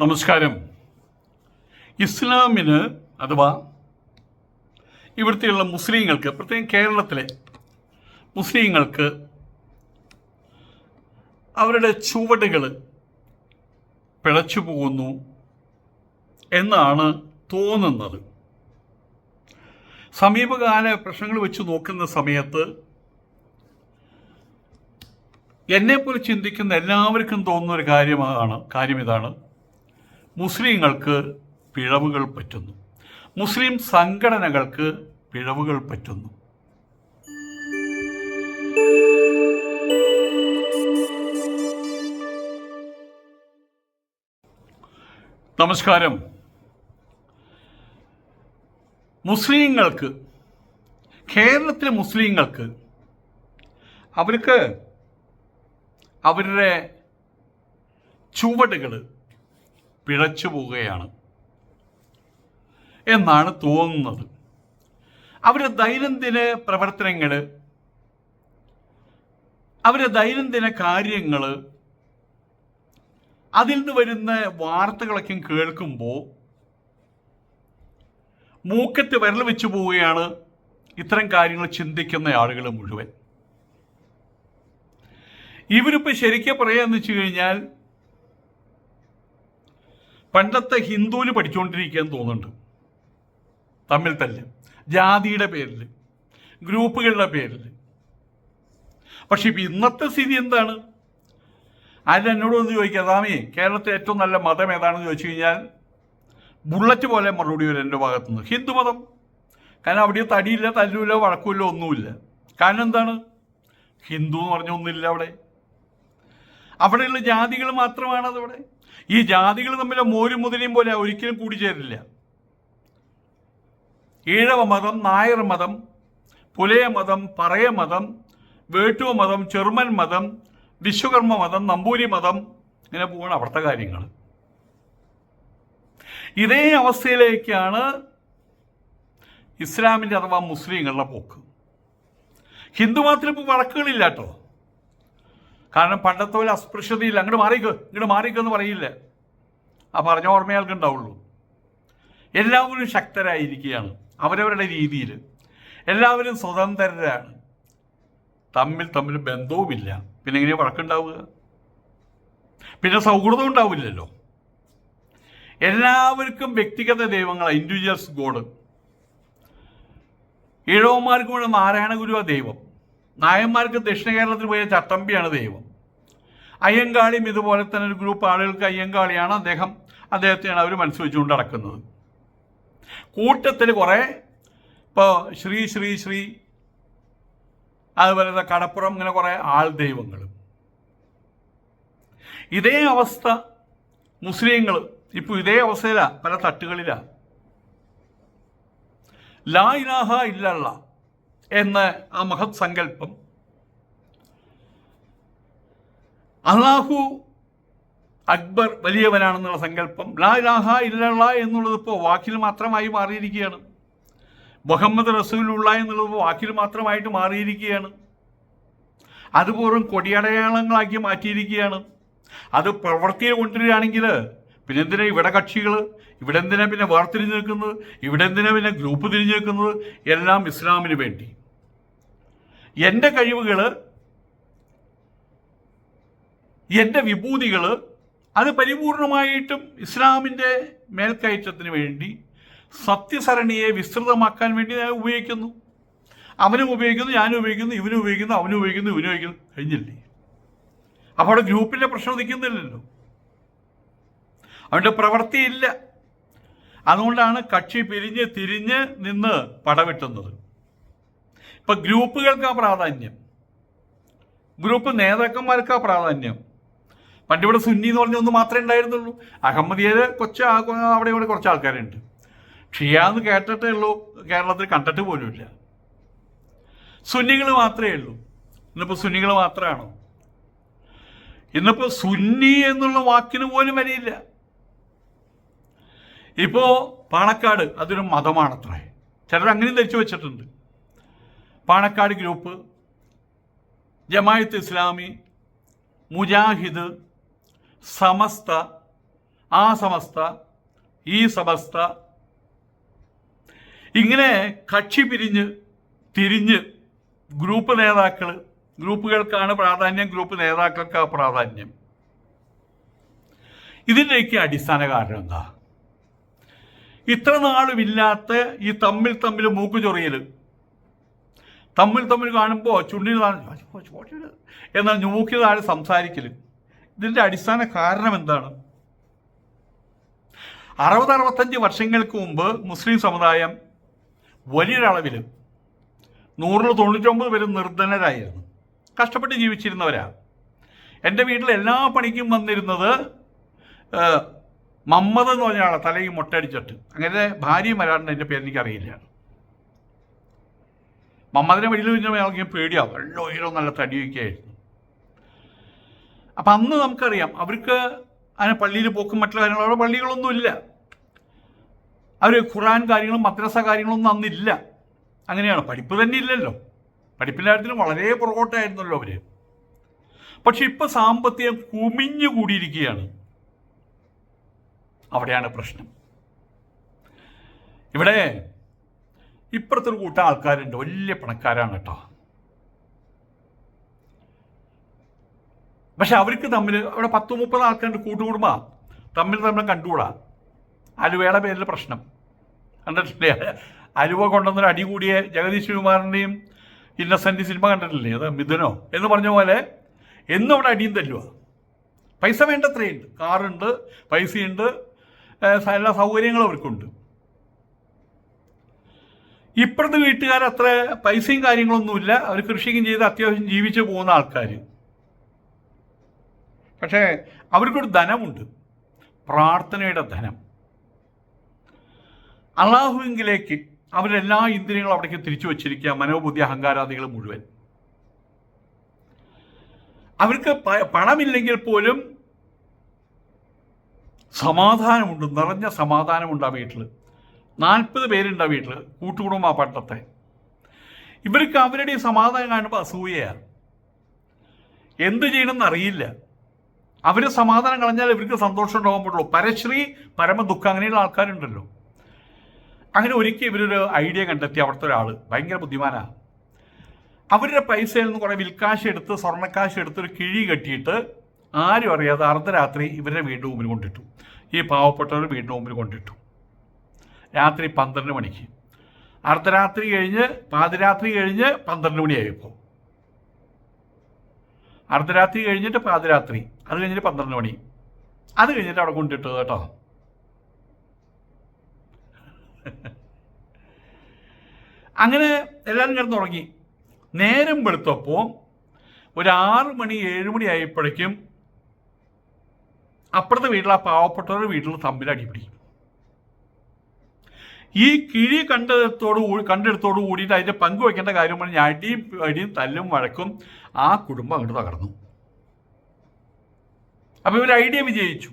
നമസ്കാരം. ഇസ്ലാമിന് അഥവാ ഇവിടുത്തെയുള്ള മുസ്ലിങ്ങൾക്ക് പ്രത്യേകം കേരളത്തിലെ മുസ്ലിങ്ങൾക്ക് അവരുടെ ചുവടുകൾ പിഴച്ചു പോകുന്നു എന്നാണ് തോന്നുന്നത്. സമീപകാല പ്രശ്നങ്ങൾ വെച്ച് നോക്കുന്ന സമയത്ത് എന്നെപ്പോലെ ചിന്തിക്കുന്ന എല്ലാവർക്കും തോന്നുന്ന ഒരു കാര്യമാണ് കാര്യം ഇതാണ് മുസ്ലിങ്ങൾക്ക് പിഴവുകൾ പറ്റുന്നു. മുസ്ലിം സംഘടനകൾക്ക് പിഴവുകൾ പറ്റുന്നു. നമസ്കാരം. മുസ്ലിങ്ങൾക്ക് കേരളത്തിലെ മുസ്ലിങ്ങൾക്ക് അവർക്ക് അവരുടെ ചുവടുകൾ പിഴച്ചു പോവുകയാണ്. എന്നാണ് തോന്നുന്നത്. അവരുടെ ദൈനംദിന പ്രവർത്തനങ്ങൾ അവരുടെ ദൈനംദിന കാര്യങ്ങൾ അതിൽ നിന്ന് വരുന്ന വാർത്തകളൊക്കെ കേൾക്കുമ്പോൾ മൂക്കത്ത് വിരൽ വെച്ച് പോവുകയാണ് ഇത്തരം കാര്യങ്ങൾ ചിന്തിക്കുന്ന ആളുകൾ മുഴുവൻ. ഇവരിപ്പോൾ ശരിക്കും പറയാന്ന് വെച്ച് കഴിഞ്ഞാൽ പണ്ടത്തെ ഹിന്ദുവിൽ പഠിച്ചുകൊണ്ടിരിക്കാൻ തോന്നുന്നുണ്ട്. തമ്മിൽ തല്ല്. ജാതിയുടെ പേരിൽ ഗ്രൂപ്പുകളുടെ പേരിൽ പക്ഷെ ഇപ്പം ഇന്നത്തെ സ്ഥിതി എന്താണ്? ആരും എന്നോട് ഒന്ന് ചോദിക്കുക സ്വാമി കേരളത്തിലെ ഏറ്റവും നല്ല മതം ഏതാണെന്ന് ചോദിച്ചു കഴിഞ്ഞാൽ ബുള്ളറ്റ് പോലെ മറുപടി വരും എന്റെ ഭാഗത്തുനിന്ന്. ഹിന്ദു മതം. കാരണം അവിടെ തടിയില്ല തല്ലുമില്ല വഴക്കുമില്ല ഒന്നുമില്ല. കാരണം എന്താണ്? ഹിന്ദു എന്ന് പറഞ്ഞ ഒന്നുമില്ല അവിടെ. അവിടെയുള്ള ജാതികൾ മാത്രമാണ് അതവിടെ ഈ ജാതികൾ തമ്മിൽ മോരും മുതലയും പോലെ ഒരിക്കലും കൂടിച്ചേരില്ല. ഈഴവ മതം നായർ മതം പുലയ മതം പറയ മതം വേട്ടുവ മതം ചെറുമൻ മതം വിശ്വകർമ്മ മതം നമ്പൂരി മതം ഇങ്ങനെ പോവാണ് അവിടുത്തെ കാര്യങ്ങൾ ഇതേ അവസ്ഥയിലേക്കാണ് ഇസ്ലാമിന്റെ അഥവാ മുസ്ലിങ്ങളുടെ പോക്ക്. ഹിന്ദു മതത്തിൽ ഇപ്പോൾ വഴക്കുകളില്ല കേട്ടോ കാരണം പണ്ടത്തെ പോലെ അസ്പൃശ്യതയില്ല. അങ്ങോട്ട് മാറിക്കോ. ഇങ്ങോട്ട് മാറിക്കെന്ന് പറയില്ല. ആ പറഞ്ഞ ഓർമ്മയാൾക്ക് ഉണ്ടാവുള്ളൂ. എല്ലാവരും ശക്തരായിരിക്കുകയാണ്. അവരവരുടെ രീതിയിൽ എല്ലാവരും സ്വതന്ത്രരാണ്. തമ്മിൽ തമ്മിൽ ബന്ധവുമില്ല. പിന്നെ എങ്ങനെയാണ് വഴക്കുണ്ടാവുക? പിന്നെ സൗഹൃദം ഉണ്ടാവില്ലല്ലോ. എല്ലാവർക്കും വ്യക്തിഗത ദൈവങ്ങളാണ് ഇൻഡിവിജ്വൽസ് ഗോഡ് ഈഴവന്മാർക്കും ഇവിടെ നാരായണ ഗുരുവാ ദൈവം. നായന്മാർക്ക് ദക്ഷിണ കേരളത്തിൽ പോയ ചട്ടമ്പിയാണ് ദൈവം. അയ്യങ്കാളിയും ഇതുപോലെ തന്നെ ഒരു ഗ്രൂപ്പ് ആളുകൾക്ക് അയ്യങ്കാളിയാണ് അദ്ദേഹം അദ്ദേഹത്തെയാണ് അവർ മനസ്സ് വെച്ചുകൊണ്ട് നടക്കുന്നത്. കൂട്ടത്തിൽ കുറേ ഇപ്പോൾ ശ്രീ ശ്രീ ശ്രീ അതുപോലെ കടപ്പുറം ഇങ്ങനെ കുറേ ആൾ ദൈവങ്ങൾ ഇതേ അവസ്ഥ മുസ്ലിങ്ങൾ ഇപ്പോൾ ഇതേ അവസ്ഥയിലാണ് പല തട്ടുകളിലാണ് ലാ ഇലാഹ ഇല്ലല്ല. എന്ന ആ മഹത് സങ്കല്പം അള്ളാഹു അക്ബർ വലിയവനാണെന്നുള്ള സങ്കല്പം ലാ ഇലാഹ ഇല്ലല്ല എന്നുള്ളത് ഇപ്പോൾ വാക്കിൽ മാത്രമായി മാറിയിരിക്കുകയാണ്. മുഹമ്മദ് റസൂലുള്ള എന്നുള്ളത് വാക്കിൽ മാത്രമായിട്ട് മാറിയിരിക്കുകയാണ്. അതുപൂർവം കൊടിയടയാളങ്ങളാക്കി മാറ്റിയിരിക്കുകയാണ്. അത് പ്രവൃത്തിയെ കൊണ്ടുവരികയാണെങ്കിൽ പിന്നെ എന്തിനാ ഇവിടെ കക്ഷികൾ ഇവിടെ എന്തിനാ പിന്നെ വേർതിരിഞ്ഞു നിൽക്കുന്നത് ഇവിടെ എന്തിനാ പിന്നെ ഗ്രൂപ്പ് തിരിഞ്ഞു നിൽക്കുന്നത് എല്ലാം ഇസ്ലാമിന് വേണ്ടി. എന്റെ കഴിവുകൾ എന്റെ വിഭൂതികൾ അത് പരിപൂർണമായിട്ടും ഇസ്ലാമിന്റെ മേൽക്കയറ്റത്തിന് വേണ്ടി സത്യസരണിയെ വിസ്തൃതമാക്കാൻ വേണ്ടി ഞാൻ ഉപയോഗിക്കുന്നു. അവനും ഉപയോഗിക്കുന്നു ഞാനും ഉപയോഗിക്കുന്നു ഇവനും ഉപയോഗിക്കുന്നു അവനും ഉപയോഗിക്കുന്നു ഇവനും ഉപയോഗിക്കുന്നു. കഴിഞ്ഞില്ലേ? അപ്പോൾ അവിടെ ഗ്രൂപ്പിന്റെ പ്രശ്നം നിൽക്കുന്നില്ലല്ലോ. അവന്റെ പ്രവൃത്തിയില്ല അതുകൊണ്ടാണ് കക്ഷി പിരിഞ്ഞ് തിരിഞ്ഞ് നിന്ന് പടവെട്ടുന്നത്. ഇപ്പൊ ഗ്രൂപ്പുകൾക്കാ പ്രാധാന്യം. ഗ്രൂപ്പ് നേതാക്കന്മാർക്കാ പ്രാധാന്യം. പണ്ടിവിടെ സുന്നി എന്ന് പറഞ്ഞ ഒന്ന് മാത്രമേ ഉണ്ടായിരുന്നുള്ളൂ. അഹമ്മദിയര് കൊച്ച അവിടെ ഇവിടെ കുറച്ച് ആൾക്കാരുണ്ട്. ഷിയാന്ന് കേട്ടിട്ടേ ഉള്ളൂ. കേരളത്തിൽ കണ്ടിട്ട് പോലുമില്ല. സുന്നികൾ മാത്രമേ ഉള്ളൂ. ഇന്നിപ്പോൾ സുന്നികൾ മാത്രമാണോ? ഇന്നിപ്പോൾ സുന്നി എന്നുള്ള വാക്കിന് പോലും വരിയില്ല. ഇപ്പോ പാണക്കാട് അതൊരു മതമാണത്രേ. ചിലർ അങ്ങനെയും ധരിച്ചു വെച്ചിട്ടുണ്ട്. പാണക്കാട് ഗ്രൂപ്പ് ജമായത്ത് ഇസ്ലാമി മുജാഹിദ് സമസ്ത ആ സമസ്ത ഈ സമസ്ത ഇങ്ങനെ കക്ഷി പിരിഞ്ഞ് തിരിഞ്ഞ് ഗ്രൂപ്പ് നേതാക്കൾ ഗ്രൂപ്പുകൾക്കാണ് പ്രാധാന്യം ഗ്രൂപ്പ് നേതാക്കൾക്ക് പ്രാധാന്യം. ഇതിന്റെയൊക്കെ അടിസ്ഥാന കാരണം എന്താ? ഇത്ര നാളും ഇല്ലാത്ത ഈ തമ്മിൽ തമ്മിൽ മൂക്ക് തമ്മിൽ തമ്മിൽ കാണുമ്പോൾ ചുണ്ടിൽ എന്നാൽ മൂക്കിൽ താഴെ സംസാരിക്കൽ ഇതിന്റെ അടിസ്ഥാന കാരണം എന്താണ്? അറുപത് അറുപത്തഞ്ച് വർഷങ്ങൾക്ക് മുമ്പ് മുസ്ലിം സമുദായം വലിയൊരളവിൽ നൂറിൽ തൊണ്ണൂറ്റൊമ്പത് പേരും നിർധനരായിരുന്നു. കഷ്ടപ്പെട്ട് ജീവിച്ചിരുന്നവരാണ് എന്റെ വീട്ടിൽ എല്ലാ പണിക്കും വന്നിരുന്നത് മമ്മദ് എന്ന് പറഞ്ഞ ആളെ തലയിൽ മുട്ടടിച്ചിട്ട് അങ്ങനെ ഭാര്യയും വരാറുണ്ട് എന്റെ പേര് എനിക്കറിയില്ല. മമ്മദിനെ വെളിയിൽ പിന്നെ അയാൾക്ക് പേടിയാവും വെള്ളം ഉയരം നല്ല തടിയൊക്കെ ആയിരുന്നു. അപ്പം അന്ന് നമുക്കറിയാം അവർക്ക് അങ്ങനെ പള്ളിയിൽ പോക്കും മറ്റുള്ള കാര്യങ്ങളും അവിടെ പള്ളികളൊന്നുമില്ല അവർ ഖുറാൻ കാര്യങ്ങളും മദ്രസ കാര്യങ്ങളൊന്നും അന്നില്ല. അങ്ങനെയാണ്. പഠിപ്പ് തന്നെ ഇല്ലല്ലോ. പഠിപ്പിന്റെ കാര്യത്തിൽ വളരെ പുറകോട്ടായിരുന്നല്ലോ അവർ പക്ഷെ ഇപ്പം സാമ്പത്തികം കുമിഞ്ഞു കൂടിയിരിക്കുകയാണ് അവിടെയാണ് പ്രശ്നം. ഇവിടെ ഇപ്പുറത്തൊരു കൂട്ടം ആൾക്കാരുണ്ട്. വലിയ പണക്കാരാണ് കേട്ടോ. പക്ഷെ അവർക്ക് തമ്മിൽ അവിടെ പത്ത് മുപ്പത് ആൾക്കാരുടെ കൂട്ടുകുടുംബ. തമ്മിൽ തമ്മിൽ കണ്ടുകൂടാ. അലുവയുടെ പേരിൽ പ്രശ്നം. കണ്ടിട്ടില്ലേ? അലുവ കൊണ്ടുവന്നൊരു അടി കൂടിയ ജഗദീഷ് ശിവകുമാറിന്റെയും ഇന്നസെന്റ് സിനിമ കണ്ടിട്ടില്ലേ? അത് മിഥുനോ? എന്ന് പറഞ്ഞ പോലെ എന്നും അവിടെ അടിയും തല്ലുക പൈസ വേണ്ടത്രയുണ്ട് കാറുണ്ട് പൈസയുണ്ട് എല്ലാ സൗകര്യങ്ങളും അവർക്കുണ്ട്. ഇപ്പുറത്തെ വീട്ടുകാർ അത്ര പൈസയും കാര്യങ്ങളൊന്നുമില്ല. അവർ കൃഷിയും ചെയ്ത് അത്യാവശ്യം ജീവിച്ചു പോകുന്ന ആൾക്കാർ പക്ഷേ അവർക്കൊരു ധനമുണ്ട്. പ്രാർത്ഥനയുടെ ധനം. അള്ളാഹുവിങ്കിലേക്ക് അവരെല്ലാ ഇന്ദ്രിയങ്ങളും അവിടേക്ക് തിരിച്ചു വച്ചിരിക്കുക മനോബുദ്ധി അഹങ്കാരാദികൾ മുഴുവൻ. അവർക്ക് പണമില്ലെങ്കിൽ പോലും സമാധാനമുണ്ട് നിറഞ്ഞ സമാധാനമുണ്ട് ആ വീട്ടിൽ നാൽപ്പത് പേരുണ്ട് ആ വീട്ടിൽ കൂട്ടുകുടുംബ പട്ടത്തെ. ഇവർക്ക് അവരുടെ സമാധാനം കാണുമ്പോൾ അസൂയയാണ് എന്ത് ചെയ്യണമെന്ന് അറിയില്ല. അവർ സമാധാനം കളഞ്ഞാൽ ഇവർക്ക് സന്തോഷം ഉണ്ടാകാൻ പറ്റുള്ളൂ. പരശ്രീ പരമ ദുഃഖം അങ്ങനെയുള്ള ആൾക്കാരുണ്ടല്ലോ. അങ്ങനെ ഒരിക്കൽ ഇവരൊരു ഐഡിയ കണ്ടെത്തി അവിടുത്തെ ഒരാൾ ഭയങ്കര ബുദ്ധിമാനാണ് അവരുടെ പൈസയിൽ നിന്ന് കുറേ വിൽക്കാശ് എടുത്ത് സ്വർണക്കാശ് എടുത്ത് ഒരു കിഴി കെട്ടിയിട്ട് ആരും അറിയാതെ അർദ്ധരാത്രി ഇവരുടെ വീടിന്റെ മുമ്പിൽ കൊണ്ടിട്ടു. ഈ പാവപ്പെട്ടവർ വീടിന്റെ മുമ്പിൽ കൊണ്ടിട്ടു. രാത്രി പന്ത്രണ്ട് മണിക്ക്. അർദ്ധരാത്രി കഴിഞ്ഞ് പാതിരാത്രി കഴിഞ്ഞ് പന്ത്രണ്ട് മണിയായപ്പോൾ അർദ്ധരാത്രി കഴിഞ്ഞിട്ട് പാതിരാത്രി അത് കഴിഞ്ഞിട്ട് പന്ത്രണ്ട് മണി. അത് കഴിഞ്ഞിട്ട് അവിടെ കൊണ്ടിട്ടു കേട്ടോ. അങ്ങനെ എല്ലാവരും കിടന്നുറങ്ങി നേരം വെളുത്തപ്പോൾ ഒരു ആറ് മണി ഏഴ് മണി ആയപ്പോഴേക്കും അപ്പുറത്തെ വീട്ടിൽ ആ പാവപ്പെട്ടവരുടെ വീട്ടിൽ തമ്മിൽ അടിപിടി. ഈ കിഴി കണ്ടെടുത്തോട് കണ്ടെടുത്തോട് കൂടിയിട്ട് അതിന്റെ പങ്ക് വയ്ക്കേണ്ട കാര്യം പറഞ്ഞ് അടിയും അടിയും തല്ലും വഴക്കും ആ കുടുംബം അങ്ങോട്ട് തകർന്നു. അപ്പൊ ഇവർ ഐഡിയ വിജയിച്ചു.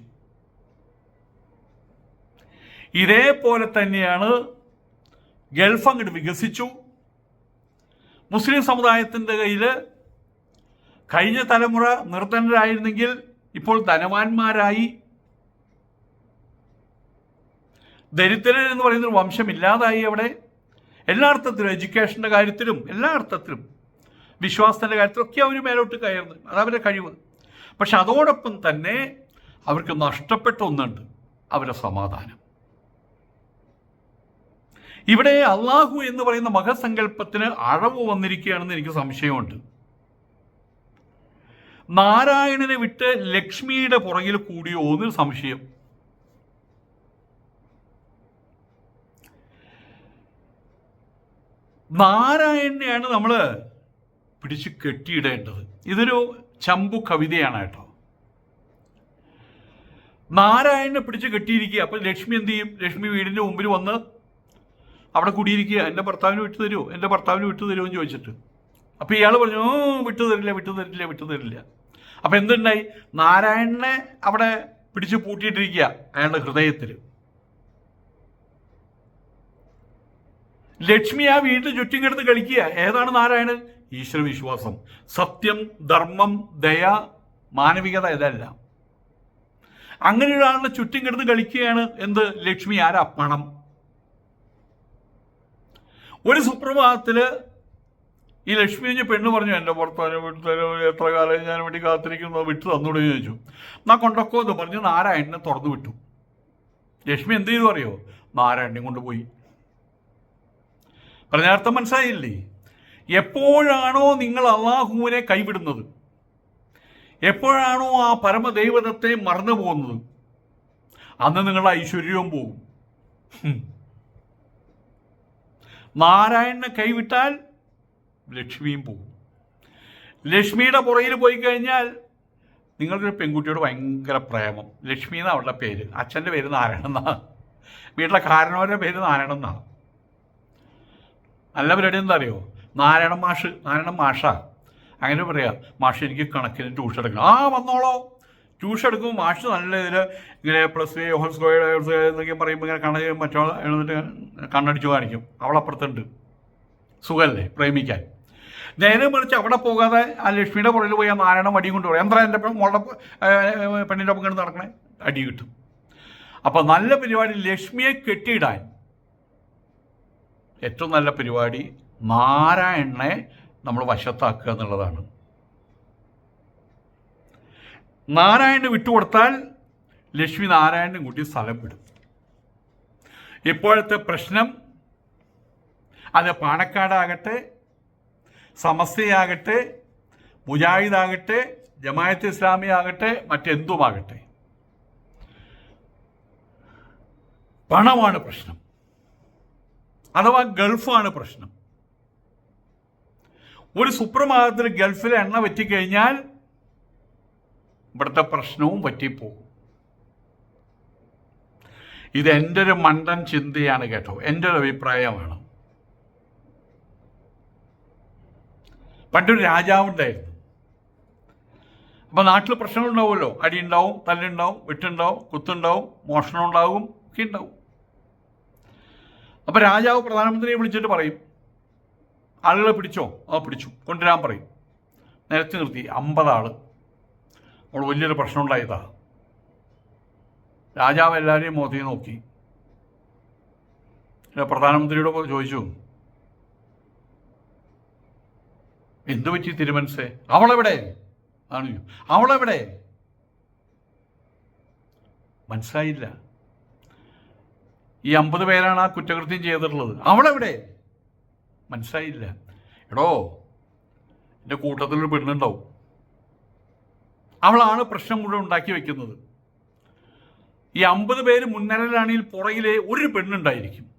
ഇതേപോലെ തന്നെയാണ് ഗൾഫ് അങ്ങോട്ട് വികസിച്ചു. മുസ്ലിം സമുദായത്തിന്റെ കയ്യിൽ കഴിഞ്ഞ തലമുറ നിർധനരായിരുന്നെങ്കിൽ ഇപ്പോൾ ധനവാന്മാരായി ദരിദ്രർ എന്ന് പറയുന്ന ഒരു വംശം ഇല്ലാതായി അവിടെ. എല്ലാ അർത്ഥത്തിലും എഡ്യൂക്കേഷന്റെ കാര്യത്തിലും എല്ലാ അർത്ഥത്തിലും വിശ്വാസത്തിന്റെ കാര്യത്തിലൊക്കെ അവർ മേലോട്ട് കയറുന്നു. അതവരുടെ കഴിവ്. പക്ഷെ അതോടൊപ്പം തന്നെ അവർക്ക് നഷ്ടപ്പെട്ട ഒന്നുണ്ട്. അവരുടെ സമാധാനം. ഇവിടെ അള്ളാഹു എന്ന് പറയുന്ന മഹസങ്കല്പത്തിന് അഴവ് വന്നിരിക്കുകയാണെന്ന് എനിക്ക് സംശയമുണ്ട്. നാരായണനെ വിട്ട് ലക്ഷ്മിയുടെ പുറകിൽ കൂടിയോ എന്നൊരു സംശയം. നാരായണനെയാണ് നമ്മൾ പിടിച്ച് കെട്ടിയിടേണ്ടത്. ഇതൊരു ചമ്പു കവിതയാണ് കേട്ടോ. നാരായണനെ പിടിച്ച് കെട്ടിയിരിക്കുക. അപ്പോൾ ലക്ഷ്മി എന്ത് ചെയ്യും? ലക്ഷ്മി വീടിന്റെ മുമ്പിൽ വന്ന് അവിടെ കുടിയിരിക്കുക. എന്റെ ഭർത്താവിന് വിട്ടു തരുമോ എന്റെ ഭർത്താവിന് വിട്ടു തരുമോ എന്ന് ചോദിച്ചിട്ട്. അപ്പോൾ ഇയാൾ പറഞ്ഞു വിട്ടു തരില്ല വിട്ടു തരില്ല വിട്ടു തരില്ല. അപ്പോൾ എന്തുണ്ടായി? നാരായണനെ അവിടെ പിടിച്ച് പൂട്ടിയിട്ടിരിക്കുക അയാളുടെ ഹൃദയത്തിൽ ലക്ഷ്മി ആ വീട്ടിൽ ചുറ്റും കിടന്ന് കളിക്കുക. ഏതാണ് നാരായണൻ? ഈശ്വരവിശ്വാസം സത്യം ധർമ്മം ദയ മാനവികത ഇതെല്ലാം. അങ്ങനെ ഒരാളുടെ ചുറ്റും കിടന്ന് കളിക്കുകയാണ് എന്ത്? ലക്ഷ്മി ആരാ? പണം. ഒരു സുപ്രഭാതത്തിൽ ഈ ലക്ഷ്മി കഴിഞ്ഞ പെണ്ണ് പറഞ്ഞു എന്റെ ഭർത്താവിനെ വീട്ടിലെ എത്ര കാലം ഞാൻ വേണ്ടി കാത്തിരിക്കുന്നു വിട്ടു തന്നൂടെ ചോദിച്ചു. എന്നാ കൊണ്ടൊക്കെ എന്ന് പറഞ്ഞു നാരായണനെ തുറന്നു വിട്ടു. ലക്ഷ്മി എന്ത് ചെയ്തു അറിയോ? നാരായണനെ കൊണ്ടുപോയി പറഞ്ഞ അർത്ഥം മനസ്സിലായില്ലേ? എപ്പോഴാണോ നിങ്ങൾ അള്ളാഹുവിനെ കൈവിടുന്നത് എപ്പോഴാണോ ആ പരമദൈവതത്തെ മറന്നു പോകുന്നത് അന്ന് നിങ്ങളുടെ ഐശ്വര്യവും പോകും. നാരായണനെ കൈവിട്ടാൽ ലക്ഷ്മിയും പോകും ലക്ഷ്മിയുടെ പുറയിൽ പോയി കഴിഞ്ഞാൽ നിങ്ങൾക്കൊരു പെൺകുട്ടിയോട് ഭയങ്കര പ്രേമം. ലക്ഷ്മി എന്നാണ് അവളുടെ പേര്. അച്ഛന്റെ പേര് നാരായണൻ എന്നാണ് വീട്ടിലെ കാരണവരുടെ പേര് നാരായണൻ എന്നാണ് നല്ല പരിപാടി എന്താ അറിയോ? നാരായണ മാഷ് നാരായണ മാഷ. അങ്ങനെ പറയാ മാഷ് എനിക്ക് കണക്കിന് ട്യൂഷൻ എടുക്കണം. ആ വന്നോളോ. ട്യൂഷൻ എടുക്കുമ്പോൾ മാഷ് നല്ല ഇതിൽ ഇങ്ങനെ പ്ലസ് വി ഹോൾ സ്ക്വയർ എന്നൊക്കെ പറയുമ്പോൾ ഇങ്ങനെ കണ്ണ മറ്റോ എഴുന്നിട്ട് കണ്ണടിച്ചു കാണിക്കും. അവളപ്പുറത്തുണ്ട്. സുഖമല്ലേ പ്രേമിക്കാൻ. നേരെ മറിച്ച് അവിടെ പോകാതെ ആ ലക്ഷ്മിയുടെ പുറകിൽ പോയി ആ നാരായണ വടി കൊണ്ട് എന്താ എന്റെ മോളുടെ പെണ്ണിന്റെ ഒപ്പം കണ്ട് നടക്കണേ? അടി കിട്ടും. അപ്പോൾ നല്ല പരിപാടി ലക്ഷ്മിയെ കെട്ടിയിടാൻ. ഏറ്റവും നല്ല പരിപാടി നാരായണനെ നമ്മൾ വശത്താക്കുക എന്നുള്ളതാണ്. നാരായണന് വിട്ടുകൊടുത്താൽ ലക്ഷ്മി നാരായണനും കൂട്ടി സ്ഥലം വിടും. ഇപ്പോഴത്തെ പ്രശ്നം അത് പാണക്കാടാകട്ടെ സമസ്തയാകട്ടെ മുജാഹിദാകട്ടെ ജമായത്ത് ഇസ്ലാമി ആകട്ടെ മറ്റെന്തുമാകട്ടെ. പണമാണ് പ്രശ്നം. അഥവാ ഗൾഫാണ് പ്രശ്നം. ഒരു സുപ്രഭാതത്തിൽ ഗൾഫിൽ എണ്ണ പറ്റിക്കഴിഞ്ഞാൽ ഇവിടുത്തെ പ്രശ്നവും പറ്റിപ്പോകും. ഇത് എന്റെ ഒരു മണ്ടൻ ചിന്തയാണ് കേട്ടോ. എന്റെ ഒരു അഭിപ്രായമാണ്. പണ്ടൊരു രാജാവുണ്ടായിരുന്നു. അപ്പോൾ നാട്ടിൽ അടി ഉണ്ടാവും തല്ലുണ്ടാവും വിട്ടുണ്ടാവും കുത്തുണ്ടാവും മോഷണം ഉണ്ടാവും ഒക്കെ ഉണ്ടാവും അപ്പോൾ രാജാവ് പ്രധാനമന്ത്രിയെ വിളിച്ചിട്ട് പറയും. ആളുകളെ പിടിച്ചോ? ആ പിടിച്ചു. കൊണ്ടുവരാൻ പറയും. നിരത്തി നിർത്തി. അമ്പത് ആൾ അവിടെ വലിയൊരു പ്രശ്നം ഉണ്ടായതാ രാജാവ് എല്ലാവരെയും മോത്തി നോക്കി. പ്രധാനമന്ത്രിയോട് ചോദിച്ചു. എന്തു പറ്റി തിരുമനസേ? അവളെവിടെ? ആണ് അവളെവിടെ? മനസ്സായില്ല ഈ അമ്പത് പേരാണ് ആ കുറ്റകൃത്യം ചെയ്തിട്ടുള്ളത്. അവളെവിടെ? മനസ്സായില്ല എടോ എന്റെ കൂട്ടത്തിലൊരു പെണ്ണുണ്ടാവും. അവളാണ് പ്രശ്നം മുഴുവൻ ഉണ്ടാക്കി വെക്കുന്നത്. ഈ അമ്പത് പേര് മുൻനിരയിലാണെങ്കിൽ പുറകിലെ ഒരു പെണ്ണുണ്ടായിരിക്കും.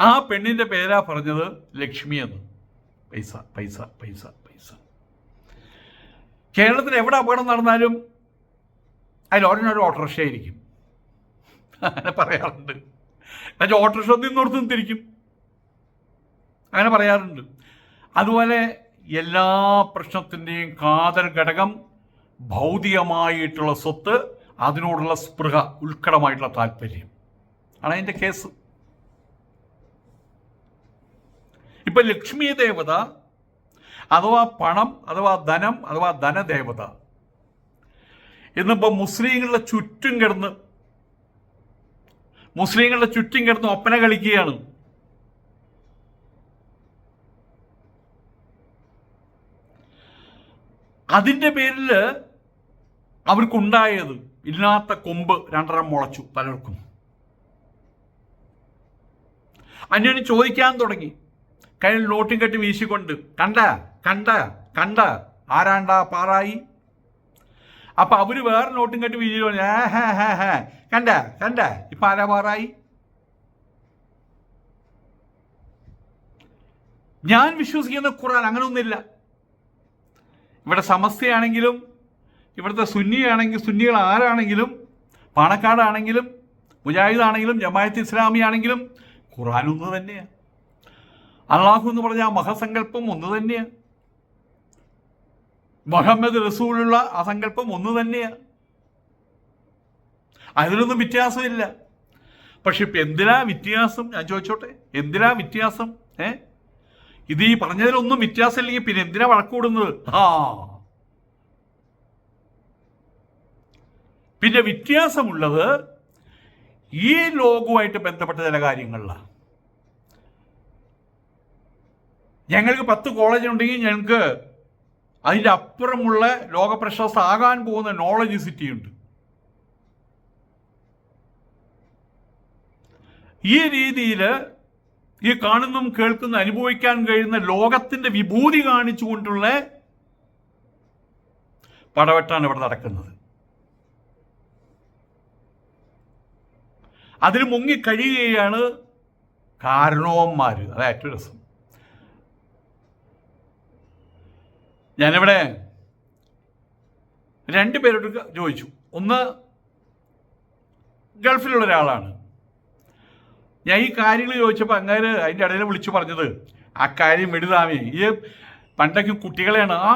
ആ പെണ്ണിന്റെ പേരാ പറഞ്ഞത് ലക്ഷ്മി എന്ന്. പൈസ പൈസ പൈസ പൈസ. കേരളത്തിൽ എവിടെ അപകടം നടന്നാലും അതിൽ ഒരെണ്ണൊരു ഓട്ടോറിക്ഷ ആയിരിക്കും. അങ്ങനെ പറയാറുണ്ട്. എന്നുവെച്ചാൽ ഓട്ടോറിക്ഷ നിന്നോടത്തും തിരിക്കും. അങ്ങനെ പറയാറുണ്ട്. അതുപോലെ എല്ലാ പ്രശ്നത്തിന്റെയും കാതൽ ഘടകം ഭൗതികമായിട്ടുള്ള സ്വത്ത് അതിനോടുള്ള സ്പൃഹ ഉത്കടമായിട്ടുള്ള താല്പര്യം. ആണ് അതിന്റെ കേസ്. ഇപ്പൊ ലക്ഷ്മി ദേവത അഥവാ പണം അഥവാ ധനം അഥവാ ധനദേവത. ഇന്നിപ്പോ മുസ്ലിങ്ങളുടെ ചുറ്റും കിടന്ന് മുസ്ലിങ്ങളുടെ ചുറ്റും കിടന്ന് ഒപ്പന കളിക്കുകയാണ്. അതിന്റെ പേരിൽ അവർക്കുണ്ടായത് ഇല്ലാത്ത കൊമ്പ് രണ്ടെണ്ണം മുളച്ചു പലർക്കും. അന്യോന്യം ചോദിക്കാൻ തുടങ്ങി. കയ്യിൽ നോട്ടും കെട്ടി വീശിക്കൊണ്ട് കണ്ട കണ്ട കണ്ട ആരാണ്ടാ പാറായി? അപ്പൊ അവർ വേറെ നോട്ടും കെട്ടി വീശി പറഞ്ഞു, "ആ, ഹാ, ഹാ, ഹാ. കണ്ട കണ്ട ഇപ്പൊ ആരാ പാറായി? ഞാൻ വിശ്വസിക്കുന്ന ഖുറാൻ അങ്ങനെയൊന്നുമില്ല ഇവിടെ സമസ്തയാണെങ്കിലും ഇവിടുത്തെ സുന്നിയാണെങ്കിൽ സുന്നികൾ ആരാണെങ്കിലും പാണക്കാടാണെങ്കിലും മുജാഹിദാണെങ്കിലും ജമായത്ത് ഇസ്ലാമി ആണെങ്കിലും ഖുറാൻ ഒന്ന് തന്നെയാണ് അള്ളാഹു എന്ന് പറഞ്ഞ ആ മഹസങ്കല്പം ഒന്ന് തന്നെയാണ് മുഹമ്മദ് റസൂലുള്ള ആ സങ്കല്പം ഒന്ന് തന്നെയാണ് അതിലൊന്നും വ്യത്യാസമില്ല. പക്ഷെ ഇപ്പൊ എന്തിനാ വ്യത്യാസം? ഞാൻ ചോദിച്ചോട്ടെ. എന്തിനാ വ്യത്യാസം? ഏ? ഇത് ഈ പറഞ്ഞതിലൊന്നും വ്യത്യാസമില്ലെങ്കിൽ പിന്നെ എന്തിനാ വഴക്കൂടുന്നത് ആ പിന്നെ വ്യത്യാസമുള്ളത് ഈ ലോകവുമായിട്ട് ബന്ധപ്പെട്ട ചില കാര്യങ്ങളിലാണ്. ഞങ്ങൾക്ക് പത്ത് കോളേജ് ഉണ്ടെങ്കിൽ ഞങ്ങൾക്ക് അതിന്റെ അപ്പുറമുള്ള ലോക പ്രശസ്തമാകാൻ പോകുന്ന നോളജ് സിറ്റി ഉണ്ട്. ഈ രീതിയിൽ ഈ കാണുന്നതും കേൾക്കുന്ന അനുഭവിക്കാൻ കഴിയുന്ന ലോകത്തിന്റെ വിഭൂതി കാണിച്ചുകൊണ്ടുള്ള പടവെട്ടാണ് ഇവിടെ നടക്കുന്നത്. അതിൽ മുങ്ങി കഴിയുകയാണ് കാരണവന്മാർ അതാ ഏറ്റവും രസം. ഞാനിവിടെ രണ്ട് പേരോട് ചോദിച്ചു. ഒന്ന് ഗൾഫിലുള്ള ഒരാളാണ്. ഞാൻ ഈ കാര്യങ്ങൾ ചോദിച്ചപ്പോൾ അങ്ങേര് അതിന്റെ ഇടയിൽ വിളിച്ചു പറഞ്ഞത് ആ കാര്യം വിടുതാമേ ഈ പണ്ടൊക്കെ കുട്ടികളെയാണ് ആ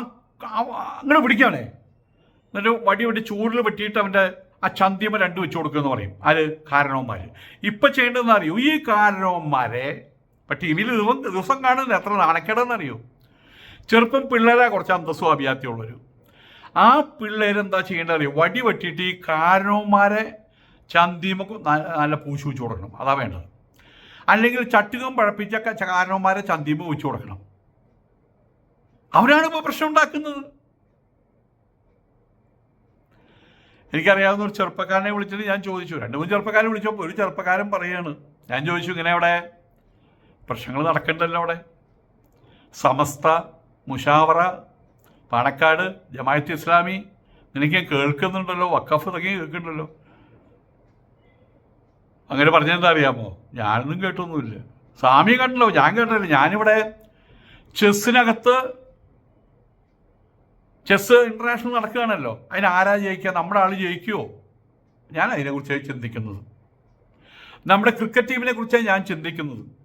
അങ്ങനെ പിടിക്കാണേ എന്നിട്ട് വടി വടി ചൂടിൽ വെട്ടിയിട്ട് അവന്റെ ആ ചന്തിമ രണ്ട് വെച്ച് കൊടുക്കുമെന്ന് പറയും. ആര്? കാരണവന്മാർ ഇപ്പം ചെയ്യേണ്ടതെന്ന് അറിയൂ? ഈ കാരണവന്മാരെ ഇപ്പം ടി വിയിൽ ദിവസം ദിവസം കാണുന്നത് എത്ര നാണക്കേടെന്ന് അറിയോ ചെറുപ്പം പിള്ളേരെ കുറച്ച് അന്തസ്സും അഭിയാത്തിയുള്ളൊരു ആ പിള്ളേരെന്താ ചെയ്യേണ്ടത് അറിയാം വടി വെട്ടിയിട്ട് ഈ കാരണവന്മാരെ ചന്തിമക്ക് നല്ല പൂശി വെച്ച് കൊടുക്കണം. അതാ വേണ്ടത്. അല്ലെങ്കിൽ ചട്ടുകം പഴപ്പിച്ച കാരണവന്മാരെ ചന്തിമ വെച്ച് കൊടുക്കണം. അവരാണ് ഇപ്പോൾ പ്രശ്നം ഉണ്ടാക്കുന്നത്. എനിക്കറിയാവുന്ന ഒരു ചെറുപ്പക്കാരനെ വിളിച്ചിട്ട് ഞാൻ ചോദിച്ചു. രണ്ട് മൂന്ന് ചെറുപ്പക്കാരെ വിളിച്ചപ്പോൾ ഒരു ചെറുപ്പക്കാരൻ പറയാണ്. ഞാൻ ചോദിച്ചു ഇങ്ങനെ അവിടെ പ്രശ്നങ്ങൾ നടക്കണ്ടല്ലോ അവിടെ? സമസ്ത മുഷാവറ പാണക്കാട് ജമായത്ത് ഇസ്ലാമി. നിനക്ക് കേൾക്കുന്നുണ്ടല്ലോ വക്കഫ് തുടങ്ങി കേൾക്കുന്നുണ്ടല്ലോ. അങ്ങനെ പറഞ്ഞെന്താ അറിയാമോ? ഞാനൊന്നും കേട്ടൊന്നുമില്ല. സ്വാമി കണ്ടല്ലോ ഞാൻ കേട്ടില്ല ഞാനിവിടെ ചെസ്സിനകത്ത് ചെസ് ഇന്റർനാഷണൽ നടക്കുകയാണല്ലോ. അതിന് ആരാ ജയിക്കുക? നമ്മുടെ ആൾ ജയിക്കുമോ ഞാൻ അതിനെക്കുറിച്ചാണ് ചിന്തിക്കുന്നത്. നമ്മുടെ ക്രിക്കറ്റ് ടീമിനെ കുറിച്ചാണ് ഞാൻ ചിന്തിക്കുന്നത്.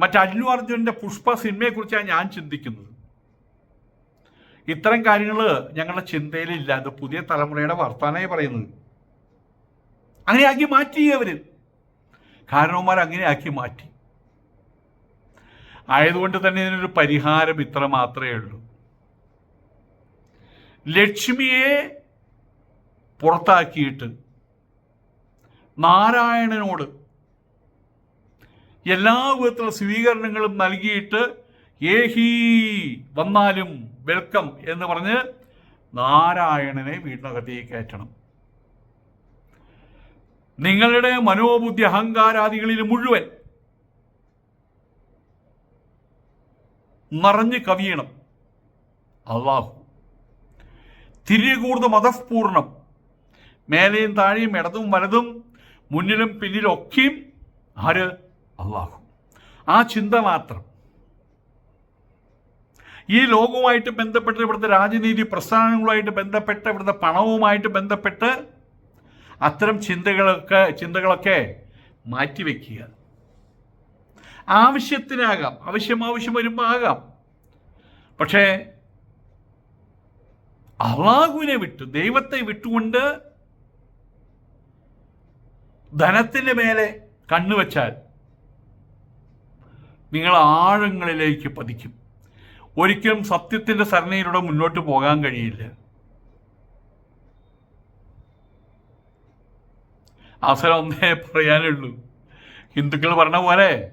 മറ്റ് അല്ലു അർജുനന്റെ പുഷ്പ സിനിമയെക്കുറിച്ചാണ് ഞാൻ ചിന്തിക്കുന്നത്. ഇത്തരം കാര്യങ്ങൾ ഞങ്ങളുടെ ചിന്തയിലില്ല. അത് പുതിയ തലമുറയുടെ വർത്തമാനമായി പറയുന്നത്. അങ്ങനെയാക്കി മാറ്റി അവർ. കാരണവന്മാർ അങ്ങനെയാക്കി മാറ്റി. ആയതുകൊണ്ട് തന്നെ ഇതിനൊരു പരിഹാരം ഇത്ര മാത്രമേ ഉള്ളൂ. ലക്ഷ്മിയെ പുറത്താക്കിയിട്ട് നാരായണനോട് എല്ലാ വിധത്തിലുള്ള സ്വീകരണങ്ങളും നൽകിയിട്ട് ഏഹി വന്നാലും വെൽക്കം എന്ന് പറഞ്ഞ് നാരായണനെ വീടിനകത്തേക്ക് കയറ്റണം. നിങ്ങളുടെ മനോബുദ്ധി അഹങ്കാരാദികളിൽ മുഴുവൻ നിറഞ്ഞു കവിയണം. അള്ളാഹു. തിരികൂർന്ന് മതഃപൂർണം മേലെയും താഴെയും ഇടതും വലതും മുന്നിലും പിന്നിലും ഒക്കെയും ആര് അള്ളാഹു. ആ ചിന്ത മാത്രം. ഈ ലോകവുമായിട്ട് ബന്ധപ്പെട്ട് ഇവിടുത്തെ രാജനീതി പ്രസ്ഥാനങ്ങളുമായിട്ട് ബന്ധപ്പെട്ട് ഇവിടുത്തെ പണവുമായിട്ട് ബന്ധപ്പെട്ട് അത്തരം ചിന്തകളൊക്കെ ചിന്തകളൊക്കെ മാറ്റിവെക്കുക. ആവശ്യത്തിനാകാം. ആവശ്യം ആവശ്യം വരുമ്പോൾ ആകാം പക്ഷേ അള്ളാഹുവിനെ വിട്ടു ദൈവത്തെ വിട്ടുകൊണ്ട് ധനത്തിന്റെ മേലെ കണ്ണുവച്ചാൽ നിങ്ങൾ ആഴങ്ങളിലേക്ക് പതിക്കും. ഒരിക്കലും സത്യത്തിന്റെ സരണിയിലൂടെ മുന്നോട്ട് പോകാൻ കഴിയില്ല. അവസരം ഒന്നേ പറയാനുള്ളൂ. ഹിന്ദുക്കൾ പറഞ്ഞ പോലെ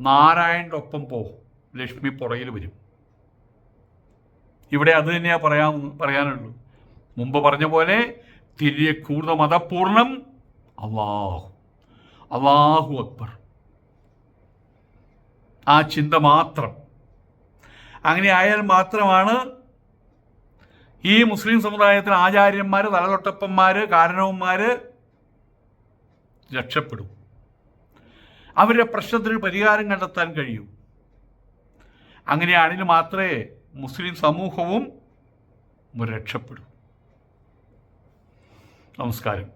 നാരായണന്റെ ഒപ്പം പോ ലക്ഷ്മി പുറയിൽ വരും. ഇവിടെ അത് തന്നെയാ പറയാൻ പറയാനുള്ളൂ. മുമ്പ് പറഞ്ഞ പോലെ തിരികെ കൂർന്ന മതപൂർണം അള്ളാഹു അള്ളാഹു അക്ബർ. ആ ചിന്ത മാത്രം. അങ്ങനെ ആയാൽ മാത്രമാണ് ഈ മുസ്ലിം സമുദായത്തിൽ ആചാര്യന്മാർ തലതൊട്ടപ്പന്മാർ കാരണവന്മാർ രക്ഷപ്പെടും. അവരുടെ പ്രശ്നത്തിന് പരിഹാരം കണ്ടെത്താൻ കഴിയും. അങ്ങനെയാണെങ്കിൽ മാത്രമേ മുസ്ലിം സമൂഹവും രക്ഷപ്പെടൂ. നമസ്കാരം.